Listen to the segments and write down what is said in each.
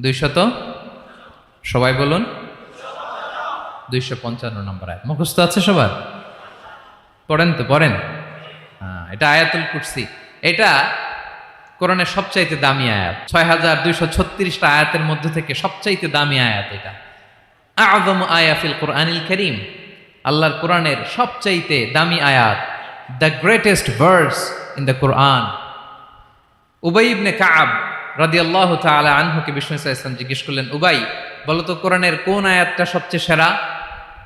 দুইশত? সবাই বলুন। দুইশো পঞ্চান্ন নম্বর আয়াত। মুখস্থ আছে সবার? পড়েন তো, পড়েন। হ্যাঁ এটা আয়াতুল কুরসি। এটা কোরআনের সবচাইতে দামি আয়াত। ছয় হাজার দুইশো ছত্রিশটা আয়াতের মধ্যে থেকে সবচাইতে দামি আয়াত এটা। আদম আয়াফিল কোরআনিল করিম। আল্লাহর কোরআনের সবচাইতে দামি আয়াত। The greatest verse in the Quran. উবাই ইবনে কাব রাদিয়াল্লাহু তাআলা আনহুকে বিষ্ণু ইসলাম জিজ্ঞেস করলেন, উবাই বলতো কোরআনের কোন আয়াতটা সবচেয়ে সেরা?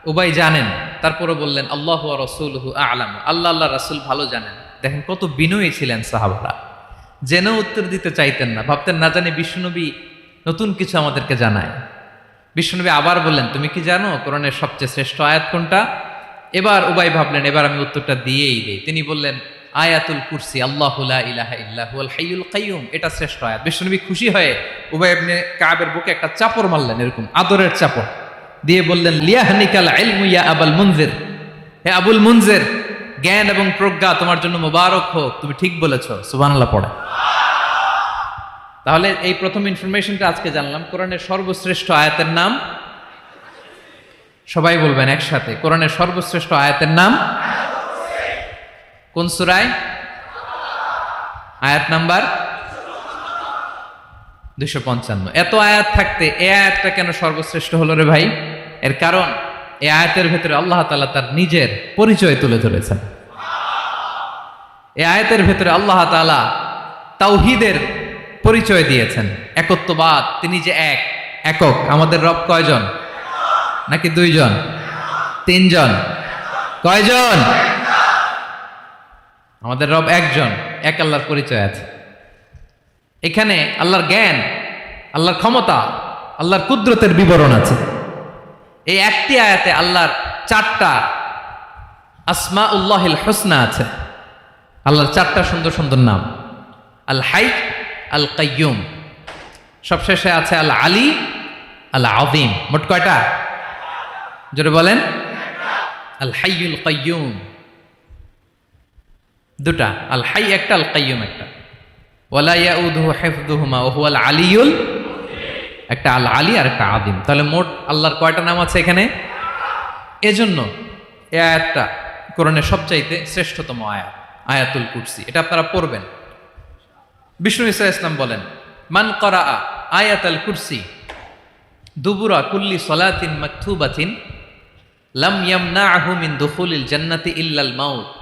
উবাই জানেন। তারপরে বললেন, আল্লাহ রসুলহু আলাম। আল্লাহ আল্লাহ, রাসূল ভালো জানেন। দেখেন কত বিনয়ী ছিলেন সাহাবারা। জেনেও উত্তর দিতে চাইতেন না, ভাবতেন না জানি বিষ্ণুনবী নতুন কিছু আমাদেরকে জানায়। বিষ্ণুনবী আবার বললেন, তুমি কি জানো কোরআনের সবচেয়ে শ্রেষ্ঠ আয়াত কোনটা? এবার উবাই ভাবলেন, এবার আমি উত্তরটা দিয়েই দিই। তিনি বললেন আয়াতুল কুরসি, আল্লাহ ইলাহা ইল্লাহুল হাইয়ুল এটা শ্রেষ্ঠ আয়াত। বিষ্ণুনবী খুশি হয়ে ইবনে কাবের বুকে একটা চাপড় মারলেন, এরকম আদরের চাপড়। দিয়ে বললেন, লিয়াহনিকাল ইলমু আবুল মুনজির। হে আবুল মুনজির, জ্ঞান এবং প্রজ্ঞা তোমার জন্য মোবারক হোক, তুমি ঠিক বলেছ, সুবহানাল্লাহ পড়ে। তাহলে এই প্রথম ইনফরমেশনটা আজকে জানলাম, কোরআনের সর্বশ্রেষ্ঠ আয়াতের নাম? সবাই বলবেন একসাথে, কোরআনের সর্বশ্রেষ্ঠ আয়াতের নাম? কোন সুরায়? আয়াত নাম্বার দুশো পঞ্চান্ন। এত আয়াত থাকতে এ আয়াতটা কেন সর্বশ্রেষ্ঠ হলো রে ভাই? এর কারণ, এ আয়াতের ভেতরে আল্লাহ তাআলা তার নিজের পরিচয় তুলে ধরেছেন। এ আয়াতের ভেতরে আল্লাহ তাআলা তাওহিদের পরিচয় দিয়েছেন। একত্ববাদ, তিনি যে এক, একক, আমাদের রব কয়জন? নাকি দুইজন? তিনজন? কয়জন? আমাদের রব একজন, এক আল্লাহর পরিচয় আছে। এখানে আল্লাহর জ্ঞান, আল্লাহর ক্ষমতা, আল্লাহর কুদরতের বিবরণ আছে। এই একটি আয়াতে আল্লাহর চারটা আসমা উল্লাহিল হোসনা আছে। আল্লাহর চারটা সুন্দর সুন্দর নাম। আল হাই, আল কাইয়ুম। সবশেষে আছে আল আলী, আল আদিম মোট কয়টা? জোরে বলেন। আল হাইয়ুল কাইয়ুম। দুটা আল হাই একটা আল কাইয়ুম একটা। ওয়ালা ইয়াউদুহু হিফযুহুমা ওয়া হুয়াল আলিয়ুল একটা আল আলী আর একটা আদিম তাহলে মোট আল্লাহর কয়টা নাম আছে এখানে? এজন্য এই আয়াতটা কোরআনের সবচাইতে শ্রেষ্ঠতম আয়াত, আয়াতুল কুরসি। এটা আপনারা পড়বেন। বিষ্ণু ইসা ইসলাম বলেন, মান করা আয়াত আল কুরসি দুবুরা কুল্লি সলাতিন মাকথুবাতিন লাম ইয়ামনাহু মিন দুখুলিল জান্নাতি ইল্লাল মাউত।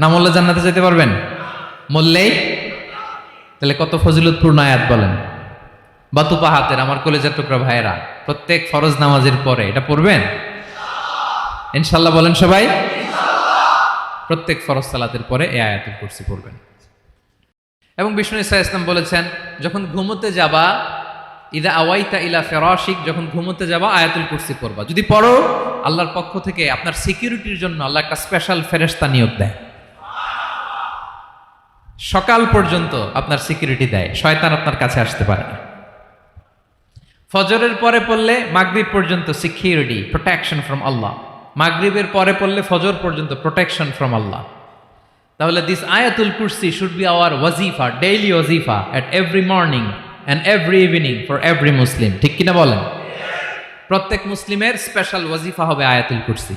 না মরলে জান্নাতে যেতে পারবেন? মরলেই? তাহলে কত ফজিলতপূর্ণ আয়াত বলেন। বাতুপা হাতের, আমার কলেজের টুকরা ভাইয়েরা, প্রত্যেক ফরজ নামাজের পরে এটা পড়বেন? ইনশাল্লাহ বলেন সবাই। প্রত্যেক ফরজ সালাতের পরে এই আয়াতুল কুরসি পড়বেন। এবং বিষ্ণু ইসা ইসলাম বলেছেন, যখন ঘুমোতে যাবা, ইদা আওয়াইতা ইলা ফেরাশিক, যখন ঘুমোতে যাবা, আয়াতুল কুরসি পড়বা। যদি পড়ো, আল্লাহর পক্ষ থেকে আপনার সিকিউরিটির জন্য আল্লাহ একটা স্পেশাল ফেরেস্তা নিয়োগ দেয়। সকাল পর্যন্ত আপনার সিকিউরিটি দেয়। শয়তান আপনার কাছে আসতে পারে না। ফজরের পরে পড়লে মাগরিব পর্যন্ত সিকিউরিটি প্রোটেকশন ফ্রম আল্লাহ মাগরিবের পরে পড়লে ফজর পর্যন্ত প্রোটেকশন ফ্রম আল্লাহ তাহলে দিস আয়াতুল কুরসি শুড বি আওয়ার ওয়াজিফা daily ওয়াজিফা at every morning and every evening for every Muslim ঠিক কিনা বলেন? প্রত্যেক মুসলিমের স্পেশাল ওয়াজিফা হবে আয়াতুল কুরসি।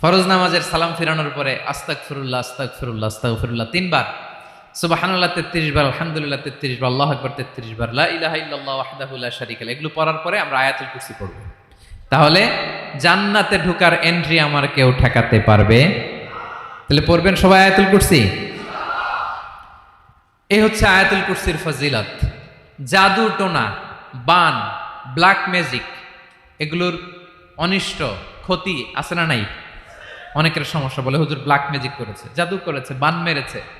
ফরজ নামাজের সালাম ফিরানোর পরে আস্তাক ফিরুল্লাহ আস্তাক ফিরুল্লাহ আস্তাক ফিরুল্লাহ তিনবার। সুবাহানুল্লাহ তেত্রিশ বার, আলহামদুলিল্লাহ তেত্রিশ বার, আল্লাহ আকবর তেত্রিশ বার, লা ইলাহা ইল্লাল্লাহ। এগুলো পড়ার পরে আমরা আয়াতুল পড়ব। তাহলে জান্নাতে এন্ট্রি আমার কেউ ঠেকাতে পারবে? তাহলে পড়বেন সবাই আয়াতুল এই হচ্ছে আয়াতুল কুরসির ফজিলত। জাদু টোনা, বান ব্ল্যাক ম্যাজিক এগুলোর অনিষ্ট, ক্ষতি আছে না নাই? অনেকের সমস্যা বলে, হুজুর ব্ল্যাক ম্যাজিক করেছে, জাদু করেছে, বান মেরেছে।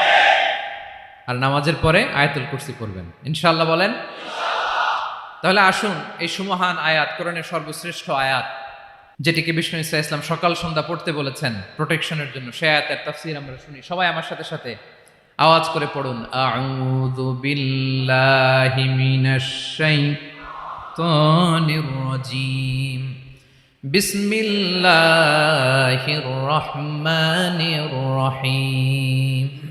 আর নামাজের পরে আয়াতুল কুরসি পড়বেন। ইনশাল্লাহ বলেন? তাহলে আসুন, এই সুমহান আয়াত, কোরআনের সর্বশ্রেষ্ঠ আয়াত, যেটিকে বিষ্ণু ইসা ইসলাম সকাল সন্ধ্যা পড়তে বলেছেন, প্রোটেকশনের জন্য। সে আয়াতের তাফসির আমরা শুনি। সবাই আমার সাথে সাথে আওয়াজ করে পড়ুন। আউযু বিল্লাহি মিনাশ শাইতানির রাজিম। বিসমিল্লাহির রহমানির রহিম।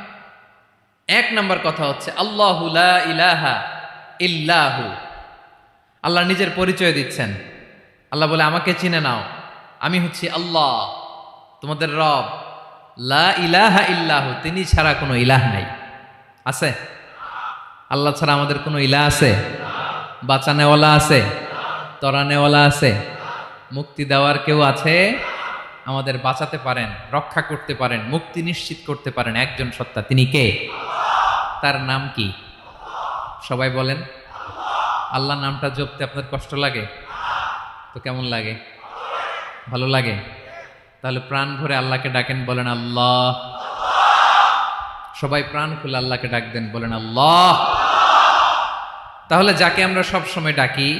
এক নম্বর কথা হচ্ছে, আল্লাহু লা ইলাহা ইল্লাহু। আল্লাহ নিজের পরিচয় দিচ্ছেন। আল্লাহ বলে, আমাকে চিনে নাও। আমি হচ্ছি আল্লাহ, তোমাদের রব। লা ইলাহা ইল্লাহু, তিনি ছাড়া কোনো ইলাহ নাই। আছে? আল্লাহ ছাড়া আমাদের কোনো ইলাহ আছে? বাঁচানেওয়ালা আছে? তরানেওয়ালা আছে? মুক্তি দেওয়ার কেউ আছে? আমাদের বাঁচাতে পারেন, রক্ষা করতে পারেন, মুক্তি নিশ্চিত করতে পারেন একজন সত্তা। তিনি কে? তার নাম কি? সবাই বলেন। আল্লাহ নামটা জপতে আপনার কষ্ট লাগে? তো কেমন লাগে? ভালো লাগে? তাহলে প্রাণ ভরে আল্লাহকে ডাকেন, বলেন আল্লাহ। সবাই প্রাণ খুলে আল্লাহকে ডাক দেন, বলেন আল্লাহ। তাহলে যাকে আমরা সব সময় ডাকি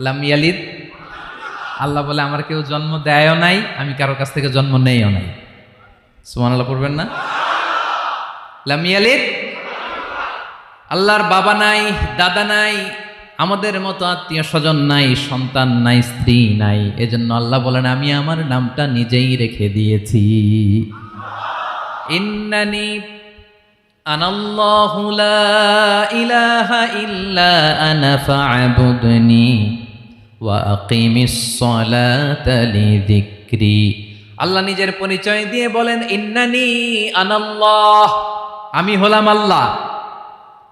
লাম ইয়ালিদ? আল্লাহ বলে, আমার কেউ জন্ম দেয়ও নাই, আমি কারও কাছ থেকে জন্ম নেইও নাই। সুমান আল্লাহ পড়বেন না? লাম ইয়ালিদ? আল্লাহর বাবা নাই, দাদা নাই, আমাদের মতো আত্মীয় স্বজন নাই, সন্তান নাই, স্ত্রী নাই। এজন্য আল্লাহ বলেন, আমি আমার নামটা নিজেই রেখে দিয়েছি। ইন্নানি আনাল্লাহু লা ইলাহা ইল্লা আনা ফা'বুদনি সালাতা লিযিকরি। আল্লাহ নিজের পরিচয় দিয়ে বলেন, ইন্নানি আনাল্লাহ। আমি হলাম আল্লাহ।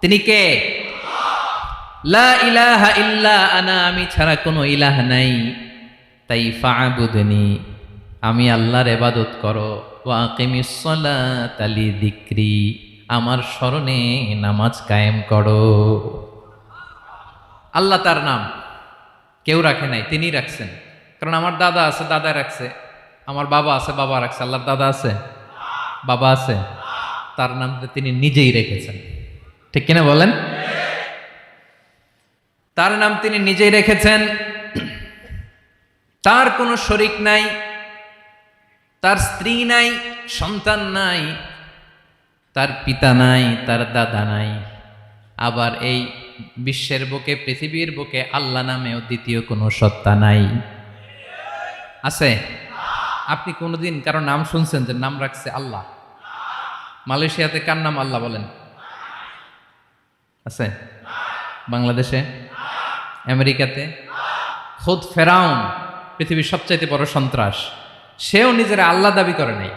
তিনি কে? লা ইলাহা ইল্লা আনা। আমি ছাড়া কোনো ইলাহ নাই। তাই ফাবুদনি। আমি আল্লাহর এবাদত করো। ওয়াকিমিসলাতালি দিক্রি আমার স্মরণে নামাজ কায়েম করো। আল্লাহ তার নাম। কেউ রাখে নাই তিনি রাখছেন। কারণ আমার দাদা আছে দাদা রাখছে। আমার বাবা আছে, বাবা রাখছে। আল্লাহর দাদা আছে? বাবা আছে। তার নাম তিনি নিজেই রেখেছেন। ঠিক কিনা বলেন? তার নাম তিনি নিজেই রেখেছেন। তার কোনো শরিক নাই, তার স্ত্রী নাই, সন্তান নাই, তার পিতা নাই, তার দাদা নাই। আবার এই বিশ্বের বুকে, পৃথিবীর বুকে আল্লাহ নামেও দ্বিতীয় কোনো সত্তা নাই। আছে? আপনি কোনোদিন কারও নাম শুনছেন যে নাম রাখছে আল্লাহ? মালয়েশিয়াতে কার নাম আল্লাহ বলেন? আছে? বাংলাদেশে? আমেরিকাতে? খোদ ফেরাউন, পৃথিবীর সবচাইতে বড় সন্ত্রাস। সেও নিজের আল্লাহ দাবি করে নাই।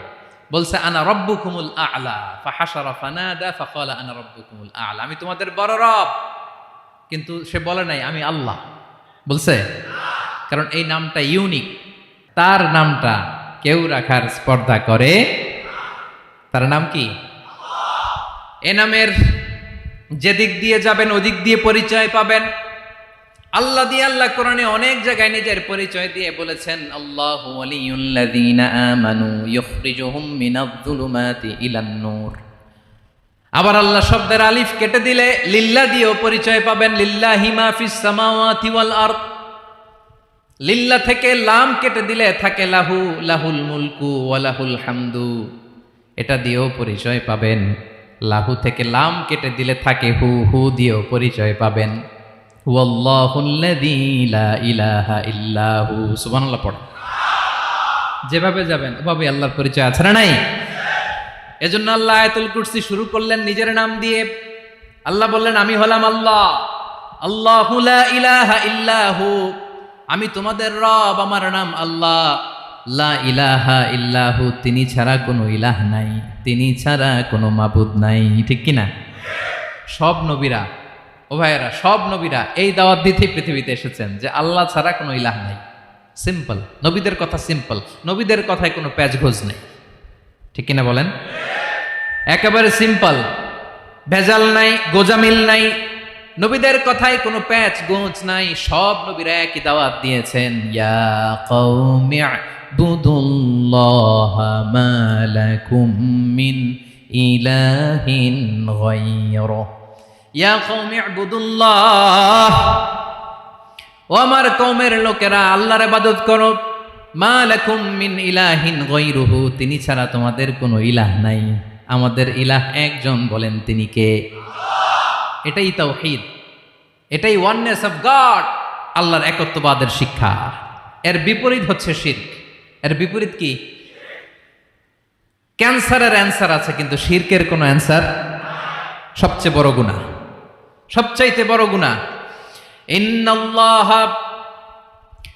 বলছে, আনা রব্বু কুমুল আলা। ফাহাসারা ফানাদা, ফাকালা আনা রব্বু কুমুল আলা। আমি তোমাদের বড় রব। কিন্তু সে বলে নাই, আমি আল্লাহ। বলছে? কারণ এই নামটা ইউনিক। তার নামটা কেউ রাখার স্পর্ধা করে তার নাম কি? এ নামের যেদিক দিয়ে যাবেন ওদিক দিয়ে পরিচয় পাবেন। আল্লাহ দিয়ে আল্লাহ কোরআনে অনেক জায়গায় নিজের পরিচয় দিয়ে বলেছেন, আল্লাহ আমানু ইলান-নূর। আবার আল্লাহ শব্দের আলিফ কেটে দিলে লিল্লা দিয়েও পরিচয় পাবেন, লিল্লাহি মা ফিস সামাওয়াতি ওয়াল লিল্লা থেকে লাম কেটে দিলে থাকে, লাহু, লাহুল মুলকু ওয়ালাহুল হামদু। এটা দিয়েও পরিচয় পাবেন, লাহু থেকে লাম কেটে দিলে থাকে, হু হু দিয়েও পরিচয় পাবেন। সুবহানাল্লাহ, পড়ে। যেভাবে যাবেন ওভাবে আল্লাহর পরিচয় আছে না নাই? এজন্য আল্লাহ আয়াতুল কুরসি শুরু করলেন নিজের নাম দিয়ে। আল্লাহ বললেন, আমি হলাম আল্লাহ। আল্লাহু ইলাহা ইল্লাহু আমি তোমাদের রব, আমার নাম আল্লাহ। লা ইলাহা ইল্লাহু তিনি ছাড়া কোনো ইলাহ নাই। তিনি ছাড়া কোনো মাবুদ নাই। ঠিক কি না সব নবীরা, ও ভাইয়েরা, সব নবীরা এই দাওয়াত দিতে পৃথিবীতে এসেছেন যে আল্লাহ ছাড়া কোনো ইলাহ নাই। সিম্পল, নবীদের কথা সিম্পল। নবীদের কথায় কোনো প্যাচ প্যাচঘোজ নেই। ঠিক কিনা বলেন? একেবারে সিম্পল ভেজাল নাই, গোজামিল নাই, নবীদের কথায় কোনো প্যাচ গোঁজ নাই, সব নবীরা একই দাওয়াত দিয়েছেন। ইয়া ইয়া ও আমার কওমের লোকেরা, আল্লাহর ইবাদত করো। মা মিন ইলাহিন গায়রুহু, তিনি ছাড়া তোমাদের কোনো ইলাহ নাই। আমাদের ইলাহ একজন বলেন তিনি কে? এটাই তাওহীদ। এটাই ওয়াননেস অফ গড আল্লাহর একত্ববাদের শিক্ষা। এর বিপরীত হচ্ছে শির্ক। এর বিপরীত কি? ক্যান্সারের অ্যান্সার আছে, কিন্তু শির্কের কোনো অ্যান্সার সবচেয়ে বড় গুণা সবচাইতে বড় গুণা ইন্নাল্লাহ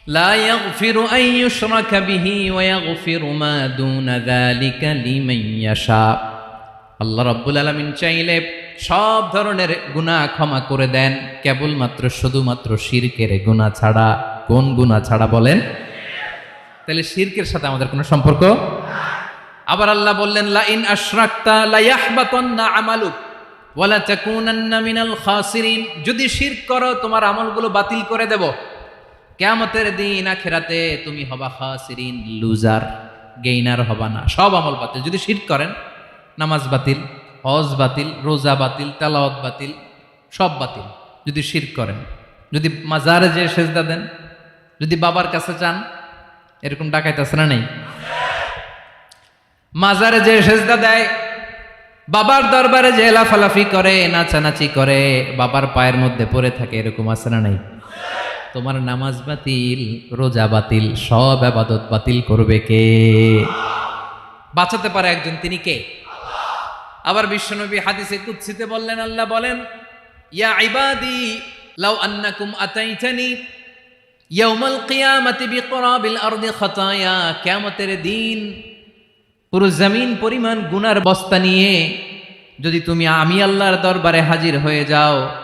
لا يغفر أن يشرك به ويغفر ما دون ذلك لمن يشاء আল্লাহ রব্বুল আলমিন চাইলে সব ধরনের গুনাহ ক্ষমা করে দেন কেবলমাত্র শুধুমাত্র শিরকের গুনাহ ছাড়া কোন গুনাহ ছাড়া বলেন তাহলে শিরকের সাথে আমাদের কোনো সম্পর্ক আবার আল্লাহ বললেন লা ইন আশরাকতা লা ইয়াহবাতান্না আমালুক ওয়ালা তাকুনান্না মিনাল খাসিরিন যদি শিরক করো তোমার আমলগুলো বাতিল করে দেব কেয়ামতের দিন আখেরাতে তুমি হবা খাসিরিন, লুজার, গেইনার হবা না। সব আমল বাতিল। যদি শিরক করেন, নামাজ বাতিল, হজ বাতিল, রোজা বাতিল, তেলাওয়াত বাতিল, সব বাতিল। যদি শির করেন, যদি মাজারে যে সেজদা দেন, যদি বাবার কাছে চান, এরকম ডাকাইতে আছে না নেই? মাজারে যে সেজদা দেয়, বাবার দরবারে যে লাফালাফি করে, নাচানাচি করে, বাবার পায়ের মধ্যে পড়ে থাকে, এরকম আছে না নাই? তোমার নামাজ বাতিল, রোজা বাতিল, সব আবাদত বাতিল করবে কে? বাঁচাতে পারে একজন, তিনি কে? আবার বিশ্বনবী হাদিসে কুৎসিতে বললেন, আল্লাহ বলেন, ইয়া ইবাদি, লাউ আন্নাকুম আতাইতানি, ইয়াউমাল কিয়ামাতি বিকরাবিল আরদি খাতায়া, কিয়ামতের দিন পুরো জমিন পরিমাণ গুনার বস্তা নিয়ে যদি তুমি আমি আল্লাহর দরবারে হাজির হয়ে যাও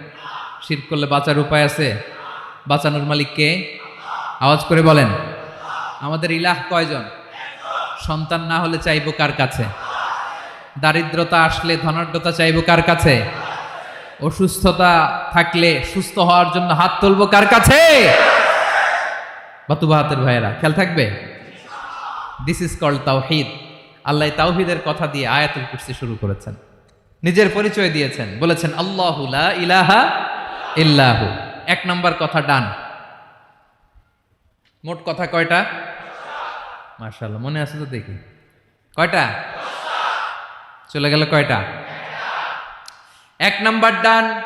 শির করলে বাঁচার উপায় আছে? বাঁচানোর মালিক কে? আওয়াজ করে বলেন, আমাদের ইলাহ কয়জন? সন্তান না হলে চাইব কার কাছে? দারিদ্রতা আসলে ধনাঢ্যতা চাইব কার কাছে? অসুস্থতা থাকলে সুস্থ হওয়ার জন্য হাত তুলবো কার কাছে? বাতুবা হাতের ভাইয়েরা, খেয়াল থাকবে? দিস ইজ কল্ড তাওহিদ। আল্লাহ তাওহিদের কথা দিয়ে আয়াতুল কুরসি শুরু করেছেন। নিজের পরিচয় দিয়েছেন। বলেছেন, আল্লাহু ইলাহা ইল্লাহু। এক নম্বর কথা ডান। মোট কথা কয়টা? মার্শাল্লাহ মনে আছে তো দেখি। কয়টা? চলে গেল কয়টা? এক নাম্বার ডান।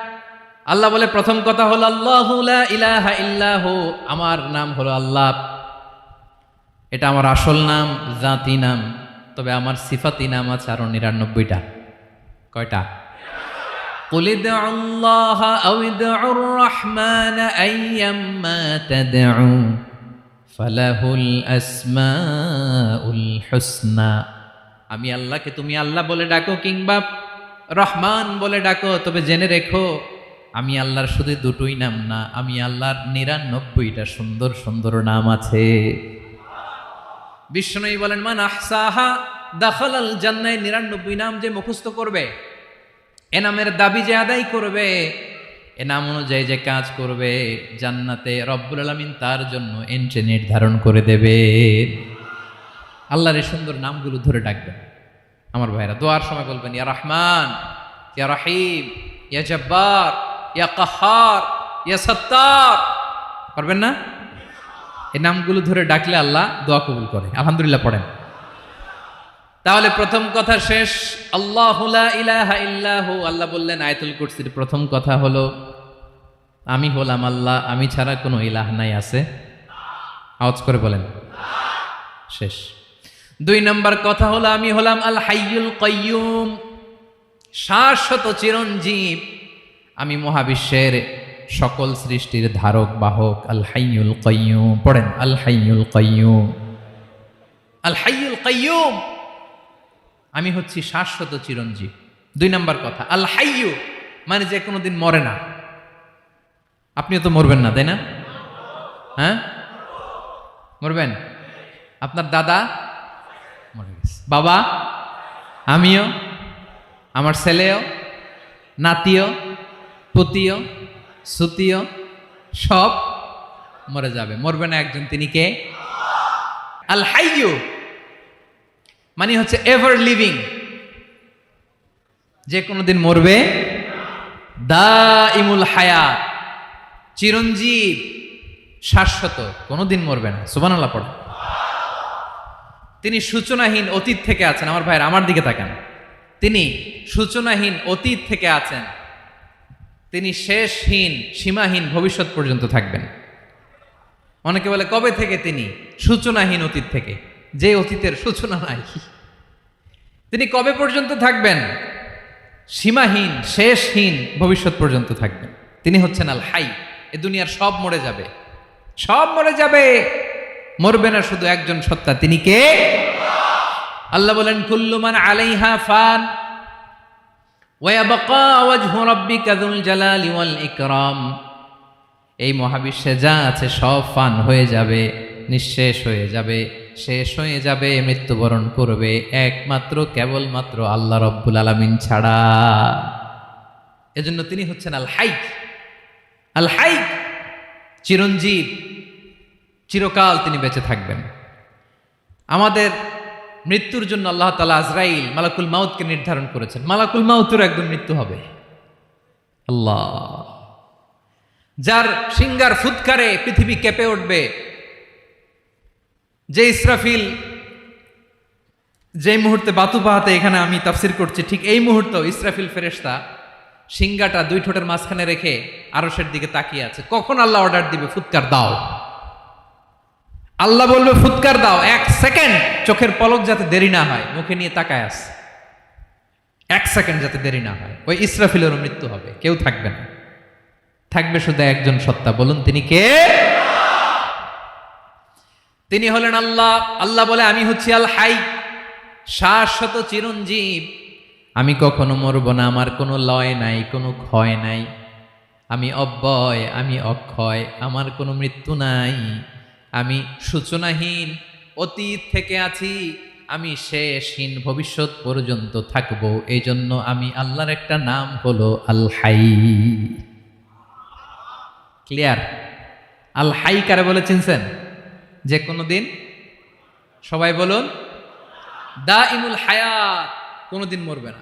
আল্লাহ বলে, প্রথম কথা হলো, আল্লাহ ইলাহা ইল্লাহু। আমার নাম হলো আল্লাহ। এটা আমার আসল নাম, জাতি নাম, তবে আমার সিফাতি নাম আছে আরও নিরানব্বইটা। কয়টা? قل ادعوا الله أو ادعوا الرحمن أيما تدعوا فله الأسماء الحسنى আমি আল্লাহকে তুমি আল্লাহ বলে ডাকো কিংবা রহমান বলে ডাকো তবে জেনে রেখো আমি আল্লাহর শুধু দুটোই নাম না আমি আল্লাহর নিরানব্বইটা সুন্দর সুন্দর নাম আছে বিষ্ণুই বলেন মান আহসাহা দাখালাল জান্নায় নিরানব্বই নাম যে মুখস্থ করবে এ নামের দাবি যে আদায় করবে এ নাম অনুযায়ী যে কাজ করবে, জান্নাতে রব্বুল আলমিন তার জন্য এন্ট্রি নির্ধারণ করে দেবে। আল্লাহর এই সুন্দর নামগুলো ধরে ডাকবেন। আমার ভাইরা, দোয়ার সময় বলবেন, ইয়া রহমান, ইয়া রাহিম, ইয়া জব্বার, ইয়া কাহার, ইয়া সত্তার। পারবেন না? এই নামগুলো ধরে ডাকলে আল্লাহ দোয়া কবুল করে। আলহামদুলিল্লাহ পড়েন। তাহলে প্রথম কথা শেষ। আল্লাহ ইলাহা আল্লাহ বললেন, আয়াতুল কুরসির প্রথম কথা হলো, আমি হলাম আল্লাহ, আমি ছাড়া কোনো ইলাহ নাই, আছে? আওয়াজ করে বলেন। শেষ। দুই নম্বর কথা হলো, আমি হলাম আল হাইয়ুল কয়্যুম শাশ্বত চিরঞ্জীব। আমি মহাবিশ্বের সকল সৃষ্টির ধারক, বাহক, আল হাইয়ুল কয়্যুম পড়েন, আল হাইয়ুল কয়্যুম আল হাইয়ুল কয়্যুম আমি হচ্ছি শাশ্বত চিরঞ্জীব। দুই নম্বর কথা, আল হাইয়ু মানে যে কোনো দিন মরে না। আপনিও তো মরবেন না, তাই না? হ্যাঁ? মরবেন? আপনার দাদা মরে গেছে। বাবা? আমিও? আমার ছেলেও? নাতিও? পুতিও? সুতিও? সব মরে যাবে। মরবে না একজন, তিনি কে? আল হাইয়ু। মানে হচ্ছে এভার লিভিং যে কোনো দিন মরবে দা ইমুল হায়াত, চিরঞ্জীব, শাশ্বত, কোনোদিন মরবে না। সুবান আল্লাহ পড়ে। তিনি সূচনাহীন অতীত থেকে আছেন। আমার ভাইয়ের, আমার দিকে তাকান। তিনি সূচনাহীন অতীত থেকে আছেন। তিনি শেষহীন, সীমাহীন ভবিষ্যৎ পর্যন্ত থাকবেন। অনেকে বলে, কবে থেকে তিনি সূচনাহীন অতীত থেকে? যে অতীতের সূচনা নাই। তিনি কবে পর্যন্ত থাকবেন? সীমাহীন, শেষহীন ভবিষ্যৎ পর্যন্ত থাকবেন। তিনি হচ্ছেন আল হাই। এ দুনিয়ার সব মরে যাবে। সব মরে যাবে। মরবে না শুধু একজন সত্তা, তিনি কে? আল্লাহ বলেন কুল্লুমান আলাইহা ফান এই মহাবিশ্বে যা আছে সব ফান হয়ে যাবে, নিঃশেষ হয়ে যাবে। শেষ হয়ে যাবে, মৃত্যুবরণ করবে একমাত্র, কেবলমাত্র আল্লাহ রব্বুল আলমিন ছাড়া। এজন্য তিনি হচ্ছেন আল হাইক আল হাইক চিরঞ্জীব, চিরকাল তিনি বেঁচে থাকবেন। আমাদের মৃত্যুর জন্য আল্লাহ তালা আজরাইল মালাকুল মাউতকে নির্ধারণ করেছেন। মালাকুল মাউতের একদম মৃত্যু হবে। আল্লাহ। যার সিঙ্গার ফুৎকারে পৃথিবী কেঁপে উঠবে যে ইসরাফিল যে মুহূর্তে বাতু পাহাতে এখানে আমি তাফসির করছি, ঠিক এই মুহূর্তে ইসরাফিল ফেরেশতা সিঙ্গাটা দুই ঠোঁটের মাঝখানে রেখে আরসের দিকে তাকিয়ে আছে। কখন আল্লাহ অর্ডার দিবে? ফুৎকার দাও। আল্লাহ বলবে, ফুৎকার দাও, এক সেকেন্ড। চোখের পলক যাতে দেরি না হয়, মুখে নিয়ে তাকায় আস। এক সেকেন্ড যাতে দেরি না হয়। ওই ইসরাফিলেরও মৃত্যু হবে, কেউ থাকবে না। থাকবে শুধু একজন সত্তা। বলুন, তিনি কে? তিনি হলেন আল্লাহ। আল্লাহ বলে, আমি হচ্ছি আল হাই, শাশ্বত চিরঞ্জীব। আমি কখনো মরব না, আমার কোনো লয় নাই, কোনো ক্ষয় নাই। আমি অব্যয়, আমি অক্ষয়, আমার কোনো মৃত্যু নাই। আমি সূচনাহীন, অতীত থেকে আছি। আমি শেষহীন, ভবিষ্যৎ পর্যন্ত থাকব। এই জন্য আমি আল্লাহর একটা নাম হলো আল হাই। ক্লিয়ার? আল হাই কারে বলে চিনছেন যে কোনো দিন, সবাই বলুন দা ইমুল হায়াত কোনোদিন মরবে না।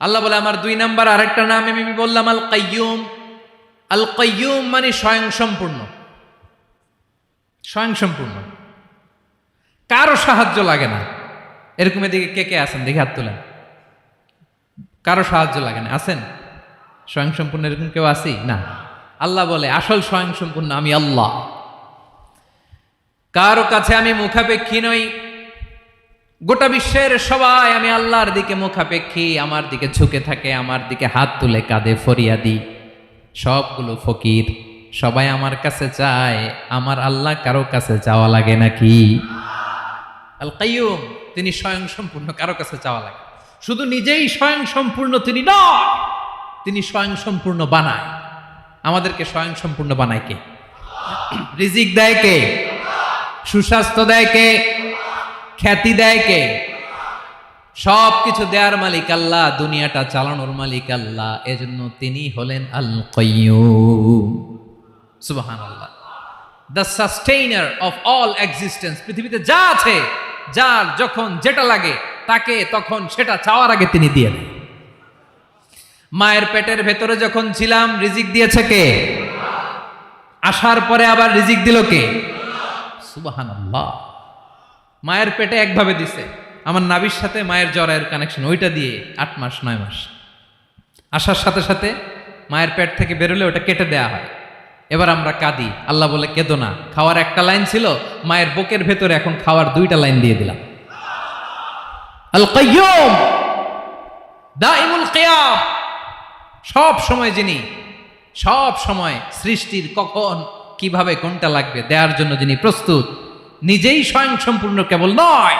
আল্লাহ বলে, আমার দুই নাম্বার আরেকটা নাম আমি বললাম আল কাইয়ুম আল কাইয়ুম মানে স্বয়ং সম্পূর্ণ স্বয়ং সম্পূর্ণ কারও সাহায্য লাগে না। এরকম এদিকে কে কে আছেন? দেখে হাত তোলেন। কারও সাহায্য লাগে না। আছেন? স্বয়ং সম্পূর্ণ এরকম কেউ আছি না। আল্লাহ বলে, আসল স্বয়ং সম্পূর্ণ আমি আল্লাহ। কারও কাছে আমি মুখাপেক্ষী নই। গোটা বিশ্বের সবাই আমি আল্লাহর দিকে মুখাপেক্ষী, আমার দিকে ঝুঁকে থাকে, আমার দিকে হাত তুলে কাঁদে ফরিয়াদি। সবগুলো ফকির সবাই আমার কাছে চায়, আমার আল্লাহ কারও কাছে যাওয়া লাগে নাকি? আল কাইয়ুম, তিনি স্বয়ং সম্পূর্ণ, কারও কাছে যাওয়া লাগে। শুধু নিজেই স্বয়ং সম্পূর্ণ তিনি নয়, তিনি স্বয়ং সম্পূর্ণ বানায়। আমাদেরকে স্বয়ং সম্পূর্ণ বানায় কে? রিজিক দেয় কে? সুস্বাস্থ্য দেয় কে? খ্যাতি দেয় কে? সব কিছু দেওয়ার মালিক আল্লাহ, দুনিয়াটা চালানোর মালিক আল্লাহ, এজন্য তিনি হলেন আল সুবাহান আল্লাহ the sustainer of all existence পৃথিবীতে যা আছে, যার যখন যেটা লাগে, তাকে তখন সেটা চাওয়ার আগে তিনি দিয়ে দেন। মায়ের পেটের ভেতরে যখন ছিলাম, রিজিক দিয়েছে কে? আসার পরে আবার রিজিক দিল কে? সুবাহান আল্লাহ মায়ের পেটে একভাবে দিছে। আমার নাবির সাথে মায়ের জরায়ের কানেকশন ওইটা দিয়ে আট মাস, নয় মাস। আসার সাথে সাথে মায়ের পেট থেকে বেরোলে ওটা কেটে দেয়া হয়। এবার আমরা কাঁদি। আল্লাহ বলে, কেঁদো না। খাওয়ার একটা লাইন ছিল, মায়ের বুকের ভেতরে এখন খাওয়ার দুইটা লাইন দিয়ে দিলাম। সব সময় যিনি, সব সময় সৃষ্টির কখন কীভাবে কোনটা লাগবে? দেওয়ার জন্য যিনি প্রস্তুত, নিজেই স্বয়ং সম্পূর্ণ কেবল নয়,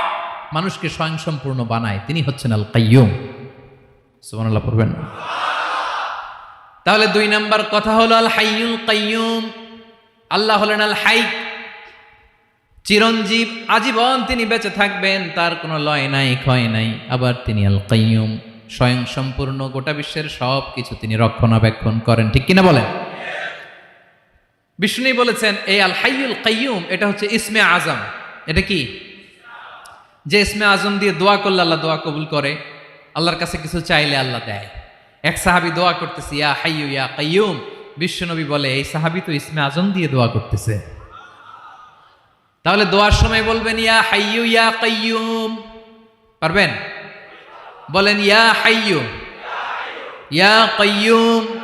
মানুষকে স্বয়ং সম্পূর্ণ বানায়। তিনি হচ্ছেন আল কাইয়ুম সুবহানাল্লাহ, পড়বেন না। তাহলে দুই নাম্বার কথা হলো আল হাইয়ুল কাইয়ুম। আল্লাহ হলেন আল হাই চিরঞ্জীব, আজীবন তিনি বেঁচে থাকবেন, তার কোনো লয় নাই, ক্ষয় নাই। আবার তিনি আল কাইয়ুম স্বয়ং সম্পূর্ণ গোটা বিশ্বের সব কিছু তিনি রক্ষণাবেক্ষণ করেন। ঠিক কিনা বলেন? বিষ্ণু বলেছেন, এই আল হাইয়ুল কাইয়ুম, এটা হচ্ছে ইসমে আজম। এটা কি? যে ইসমে আজম দিয়ে দোয়া করলে আল্লাহ দোয়া কবুল করে, আল্লাহর কাছে কিছু চাইলে আল্লাহ দেয়। এক সাহাবি দোয়া করতেছে, ইয়া হাইয়ু, ইয়া কাইয়ুম। বিশ্বনবী বলে, এই সাহাবি তো ইসমে আজম দিয়ে দোয়া করতেছে। তাহলে দোয়ার সময় বলবেন, ইয়া হাইয়ু, ইয়া কাইয়ুম। পারবেন? বলেন, ইয়া হাইয়ু, ইয়া কাইয়ুম।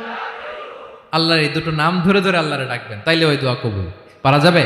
আল্লাহর এই দুটো নাম ধরে ধরে আল্লাহরে ডাকবেন তাইলে ওই দোয়া কবুল। পারা যাবে?